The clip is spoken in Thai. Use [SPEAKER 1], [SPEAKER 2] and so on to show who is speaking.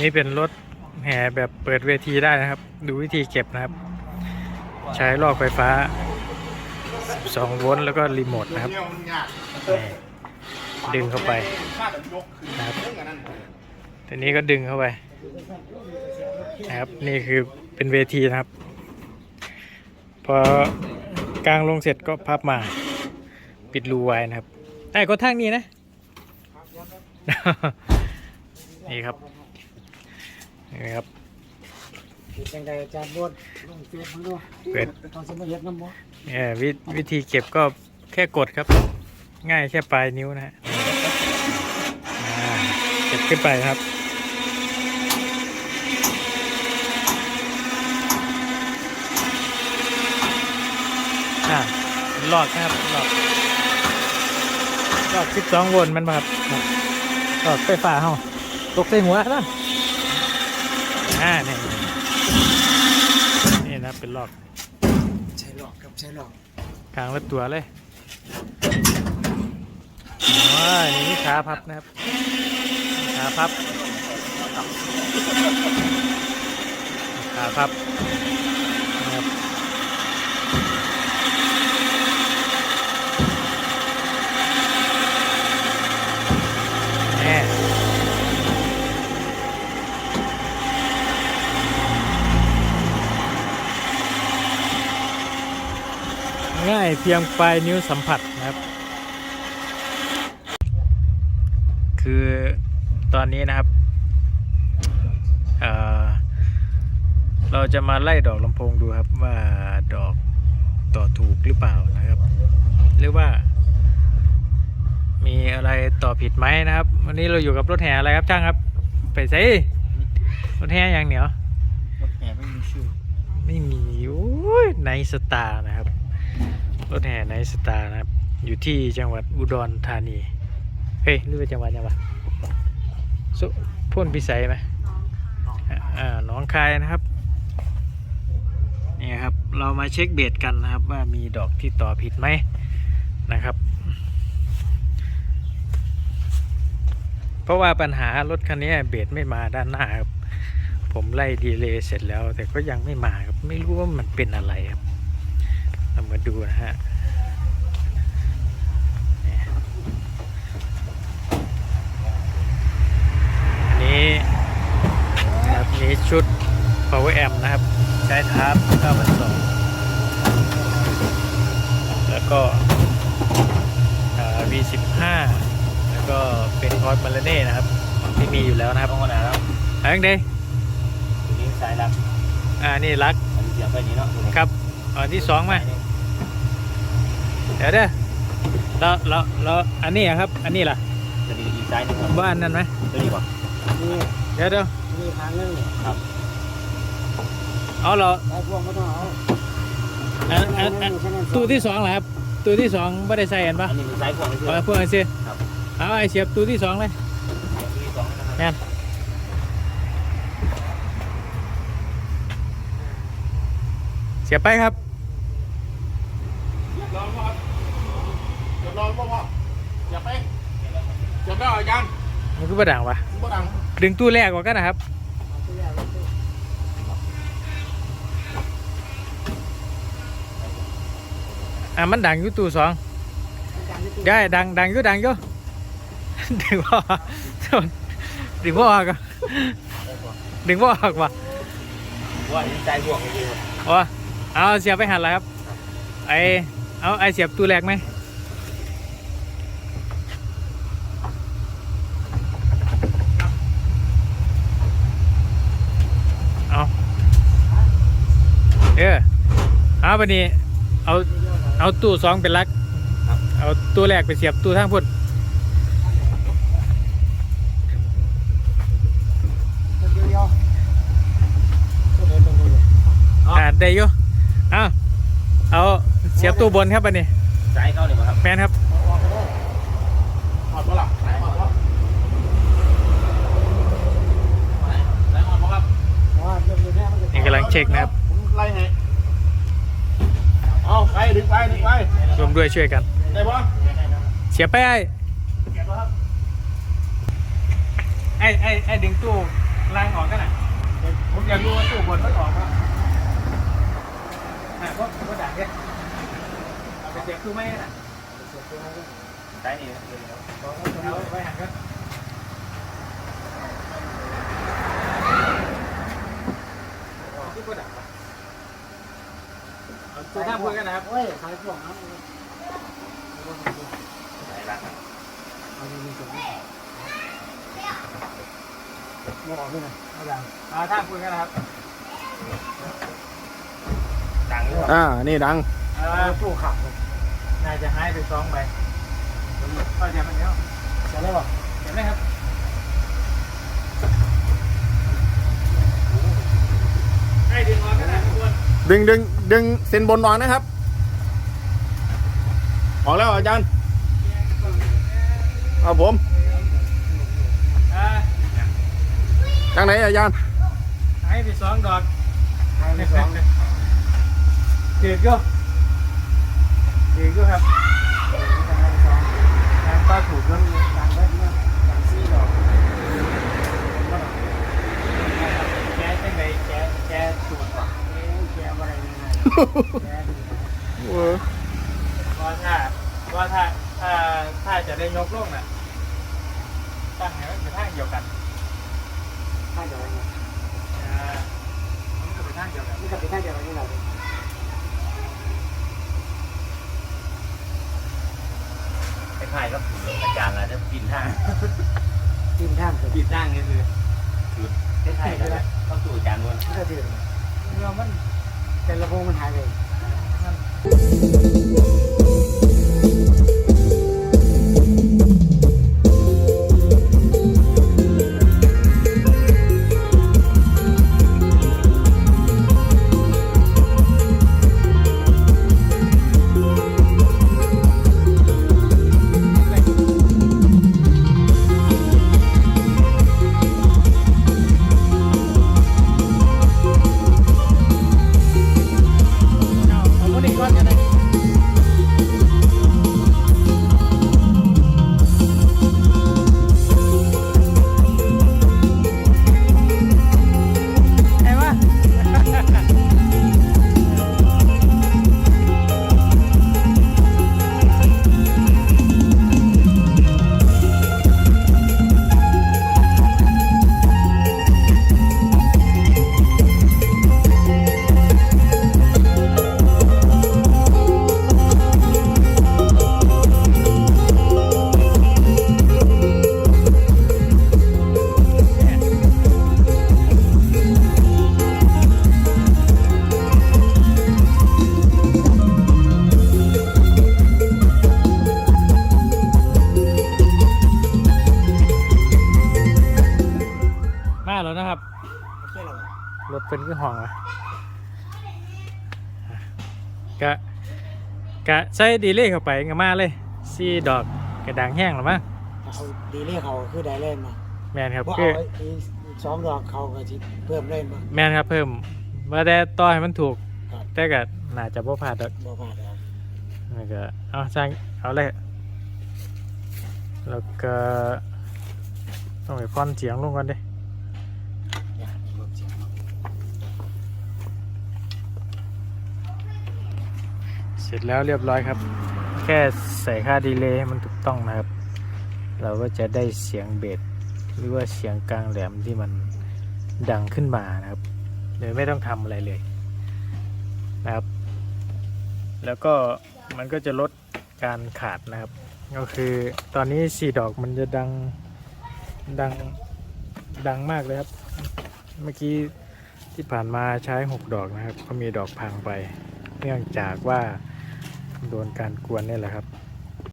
[SPEAKER 1] นี่เป็นรถแห่แบบเปิดเวทีได้นะครับ ดูวิธีเก็บนะครับ ใช้ลอกไฟฟ้า 12 โวลต์แล้วก็รีโมทนะครับดึงเข้าไป
[SPEAKER 2] นะ
[SPEAKER 1] ครับทีนี้ก็ดึงเข้าไปนะครับนี่คือเป็นเวทีนะครับ พอกลางลงเสร็จก็พับมา ปิดรูไว้นะครับไอ้ก็ทางนี้นะนี่ครับ นี่ครับ
[SPEAKER 3] เป็นจังไดอาจารย์บดลงเฟซมันดู
[SPEAKER 1] เปิด
[SPEAKER 3] ตอนสมัยเฮ็ดน้ำบ่
[SPEAKER 1] เอ่อวิวิธีเก็บก็แค่กดครับ ง่ายแค่ปลายนิ้วนะฮะอ่าเก็บขึ้นไปครับ อ่าหลอดนะครับหลอดหลอด12โวลต์มันมาครับหลอดไฟฟ้าเฮาตกใส่หัวนะ อ่านี่นี่นะเป็นหลอด
[SPEAKER 3] ใช่หลอกครับใช่หลอก
[SPEAKER 1] กลางรถตัวเลยว้ายนี่ขาพับนะครับขาพับขาพับนะครับแน่ง่ายเพียงปลายนิ้วสัมผัสนะครับ คือตอนนี้นะครับเอ่อเราจะมาไล่ดอกลำโพงดูครับว่าดอกต่อถูกหรือเปล่านะครับ หรือว่า มีอะไรต่อผิดไหมนะครับ วันนี้เราอยู่กับรถแห่อะไรครับช่างครับ ไปสิรถแห่อย่างเหนียว
[SPEAKER 2] รถแห่ไม่มีชื่อ
[SPEAKER 1] ไม่มีโอ้ยไนสตาร์นะครับ รถแห่ไนสตาร์นะครับ อยู่ที่จังหวัดอุดรธานี เฮ้ยนี่เป็นจังหวัดยังวะสุพ่นพิสัยไหมอ่าอ่าหน้องคายนะครับ นี่ครับ เรามาเช็คเบสกันนะครับ ว่ามีดอกที่ต่อผิดไหมนะครับ เพราะว่าปัญหารถคันนี้เบสไม่มาด้านหน้าครับ ผมไล่ดีเลย์เสร็จแล้ว แต่ก็ยังไม่มาครับ ไม่รู้ว่ามันเป็นอะไรครับ เรามาดูนะฮะเนี่ยอันนี้นะครับนี้ชุด power amp นะครับ ใช้ทาร์ป9,200แล้วก็อ่า V15 แล้วก็เป็น คอร์สมาเลเน่นะครับที่มีอยู่แล้วนะครับ
[SPEAKER 2] ต้องขนาดแล้ว
[SPEAKER 1] อังเด
[SPEAKER 2] ตัวนี้สายลัก
[SPEAKER 1] อ่านี่รัก
[SPEAKER 2] อันนี้เสียบไปนี้เนาะตัวนี้
[SPEAKER 1] ครับอันที่สองมาเดี๋ยวเด้อแล้วแล้วแล้วอันนี้อะครับ อันนี้ล่ะ
[SPEAKER 2] จะดีอีกสายหนึงครับ
[SPEAKER 1] บ้านนั่นไหม
[SPEAKER 2] ตัวนี้ป่ะ
[SPEAKER 3] นี่
[SPEAKER 1] เดี๋ยวเดี๋ยว
[SPEAKER 3] นี่ทางนึง
[SPEAKER 1] เอาเรา
[SPEAKER 3] ไอ้พวกก็ต้องเอา
[SPEAKER 1] อันอันอันตู้ที่สองเหรอครับตู้ที่สองไม่ได้ใส่เห็นปะ
[SPEAKER 2] อันนี้มีสายพวงนี่คือ
[SPEAKER 1] เอาเพื่อนสิ
[SPEAKER 2] ครับ
[SPEAKER 1] เอาไอเสียบตู้ที่สองเลย
[SPEAKER 2] ตัวที่สองนะครับ
[SPEAKER 1] แม่นเสียบไปครับ
[SPEAKER 2] ลองป่ะครับเดี๋ยวลองป่ะพ่ออย่าไปอย่าไปเอาอาจารย์
[SPEAKER 1] มันก็บ่ดังวะ
[SPEAKER 2] บ่ดัง
[SPEAKER 1] ดึงตู้แรกก่อนกันนะครับอะมันดังอยู่ตู้สองได้ดังดังอยู่ดังอยู่ ดึงพ่อดึงพ่อออกอะดึงพ่อออกว่ะ
[SPEAKER 2] ว่าอันนี้สายพวงนี่คือ
[SPEAKER 1] โอ้เอาเสียบไปหันแล้วครับ ไอเอาไอเสียบตู้แรกไหมเอาเออเอาไปนี่เอา เอาตู้สองเป็นลัก เอาตู้แรกไปเสียบตู้ทางพุ่น
[SPEAKER 3] ดียวๆตัวเดินตรงนี้
[SPEAKER 1] อ่า ได้อยู่เอาเอาเสียบตู้บนครับอันนี้
[SPEAKER 2] สายเข้าเนี่ยป่ะครับ
[SPEAKER 1] แมนครับ
[SPEAKER 3] ออกก็ได้
[SPEAKER 2] ถอดป่ะล่ะสายถอดป่ะสายถอดป่ะครับ
[SPEAKER 3] เพราะว่าเรื่องนี้มันจะ
[SPEAKER 1] นี่กำลังเช็คนะครับ
[SPEAKER 2] ผมไล่ให้เอาไปดึงไปดึงไป
[SPEAKER 1] รวมด้วยช่วยกัน
[SPEAKER 2] ได้ปะ
[SPEAKER 1] เสียบไปไอ้
[SPEAKER 2] เก็บป่ะครับ
[SPEAKER 1] ไอ้ไอ้ไอ้ดึงตู้ล่างเสียงคือไม่น่ะ
[SPEAKER 3] เสียตัวให้ด้วย
[SPEAKER 2] ได้นี่นะเดี๋ยว
[SPEAKER 3] บอกให้ตัว
[SPEAKER 1] เอา
[SPEAKER 3] นี้
[SPEAKER 1] ไว้หันกันที่กระดับเอาตัวท่าพูดกันนะครับ
[SPEAKER 3] เฮ้ยขายพวกนั้น
[SPEAKER 2] ไหนล่ะ
[SPEAKER 3] เอาดีๆก่อนมองออกด้วยนะเอาอย่าง
[SPEAKER 1] เอาท่าพูดกันนะครับ
[SPEAKER 2] ดั งหรือเปล่า
[SPEAKER 4] อ่า นี่ดัง
[SPEAKER 1] เอ
[SPEAKER 3] เอ
[SPEAKER 1] อ
[SPEAKER 3] อตู้ขับเลย
[SPEAKER 1] นายจะหายไปสองใบก็จะมันเนี้ย
[SPEAKER 3] จะได้ป่ะ
[SPEAKER 1] เห็นไหมครับให้ดึงออกกันนะทุกคน
[SPEAKER 4] ดึงดึงดึงเส้นบนออกนะครับ ออกแล้วอาจารย์เอาผม
[SPEAKER 1] อ่า
[SPEAKER 4] ทางไหนอาจารย์
[SPEAKER 1] ให้ไปสองดอก
[SPEAKER 3] ขายไปสอง
[SPEAKER 1] ถือก็ถือก็ครับ
[SPEAKER 3] ขายไปสอง
[SPEAKER 1] งานก็ถูกแล้ว
[SPEAKER 3] ดังเล็กเนี่ยดังซี่ดอก
[SPEAKER 1] แกจังไงแกแกสูตรว่ะ
[SPEAKER 3] เอ้ยแกอะไรง่ายๆแกดีนะ
[SPEAKER 4] เออ
[SPEAKER 1] ว่าถ้าว่าถ้าถ้าถ้าจะได้ยกลงน่ะตั้งให้มันเป็นทางเดียวกัน
[SPEAKER 3] ให้เดี๋ยวเนี่ย
[SPEAKER 1] อ่ามันก็เป็นทางเดียวกัน
[SPEAKER 3] นี่ก็เป็นแค่เดียวนี่แหละ
[SPEAKER 2] คล้ายๆกับอาจารย์อะไรจะปีนทาง
[SPEAKER 3] กินท่ามเสร็จ
[SPEAKER 2] ปีนทางนี่คือคือคล้ายๆกับเข้าสู่อาจารย์นวล
[SPEAKER 3] นี่ก็ถือ
[SPEAKER 1] เมื่อมัน
[SPEAKER 3] แต่ละวงมันหายไป
[SPEAKER 1] มาแล้วนะครับ
[SPEAKER 3] ไม่ใช่หรอก
[SPEAKER 1] รถเป็นขึ้นห้องละกะกะใส่ดีเล่เข้าไปก็มาเลยซีดอกกระดังแห้งหรือมั้ง
[SPEAKER 3] เอาดีเล่เขาคือได้เล่นมา
[SPEAKER 1] แมนครับ
[SPEAKER 3] ว่า
[SPEAKER 1] คื
[SPEAKER 3] เอา
[SPEAKER 1] อ
[SPEAKER 3] อีสองดอกเขาก็สิเพิ่มเล่นมา
[SPEAKER 1] แมนครับเพิ่มว่าแต่ต่อให้มันถูก
[SPEAKER 3] ครับ
[SPEAKER 1] แต่ก็น่าจะบ่พลาดดอก
[SPEAKER 3] บ่ผ่านแล้ว
[SPEAKER 1] แล้วก็เอาสร้างเอาเลยแล้วก็ต้องไปพ่อนเสียงลงก่อนดิ
[SPEAKER 3] เนี่ยลดเสียงมา
[SPEAKER 1] เสร็จแล้วเรียบร้อยครับ แค่ใส่ค่าดีเลย์ให้มันถูกต้องนะครับ เราก็จะได้เสียงเบสหรือว่าเสียงกลางแหลมที่มันดังขึ้นมานะครับโดยไม่ต้องทำอะไรเลยนะครับ แล้วก็มันก็จะลดการขาดนะครับ ก็คือตอนนี้สี่ดอกมันจะดังดังดังมากเลยครับ เมื่อกี้ที่ผ่านมาใช้หกดอกนะครับ ก็มีดอกพังไป เนื่องจากว่า โดนการกวนนี่แหละครับ